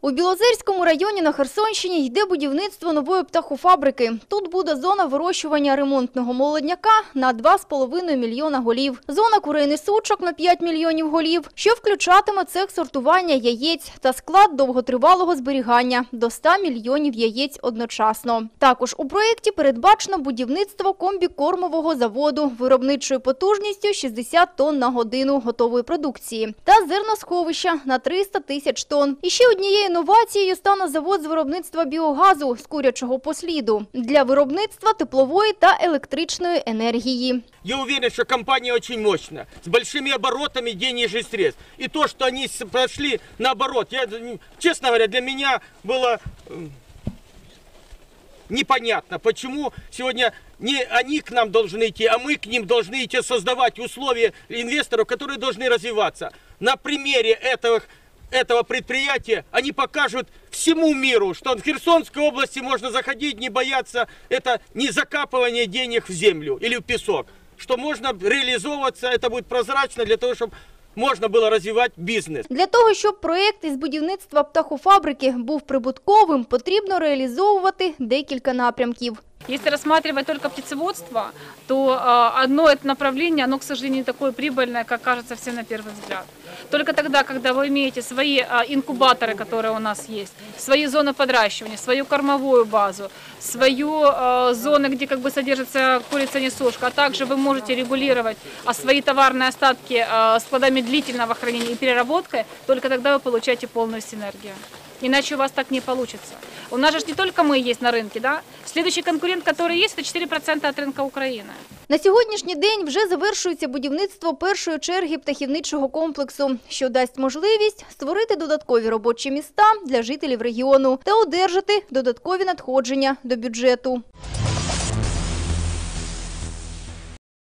У Білозерському районі на Херсонщині йде будівництво нової птахофабрики. Тут буде зона вирощування ремонтного молодняка на 2,5 мільйона голів, зона курейних сучок на 5 мільйонів голів, що включатиме цех сортування яєць та склад довготривалого зберігання до 100 мільйонів яєць одночасно. Також у проєкті передбачено будівництво комбікормового заводу виробничою потужністю 60 тонн на годину готової продукції та зерносховища на 300 тисяч тонн. І ще однією інновацією стане завод з виробництва біогазу з курячого посліду для виробництва теплової та електричної енергії. Я уверен, что компания очень мощная, с большими оборотами денежных средств. И то, что они с- прошли наоборот, я, м, честно говоря, для меня было м, непонятно, почему сегодня не они к нам должны идти, а мы к ним должны идти создавать условия инвесторов, которые должны развиваться. На примере этого, этого предприятия они покажут всему миру, что в Херсонской области можно заходить, не бояться, это не закапывание денег в землю или в песок, что можно реализовываться, это будет прозрачно для того, чтобы можно было развивать бизнес. Для того, щоб проєкт із будівництва птахофабрики був прибутковим, потрібно реалізовувати декілька напрямків. Если рассматривать только птицеводство, то э, одно это направление, оно, к сожалению, не такое прибыльное, как кажется всем на первый взгляд. Только тогда, когда вы имеете свои э, инкубаторы, которые у нас есть, свои зоны подращивания, свою кормовую базу, свою э, зону, где как бы содержится курица-несушка, а также вы можете регулировать а, свои товарные остатки складами длительного хранения и переработкой, только тогда вы получаете полную синергию. Иначе у вас так не получится. У нас же ж не только мы есть на рынке, да? Следующий конкурент, который есть, это 4% от рынка Украины. На сьогоднішній день вже завершується будівництво першої черги птахівничого комплексу, що дасть можливість створити додаткові робочі міста для жителів регіону та одержати додаткові надходження до бюджету.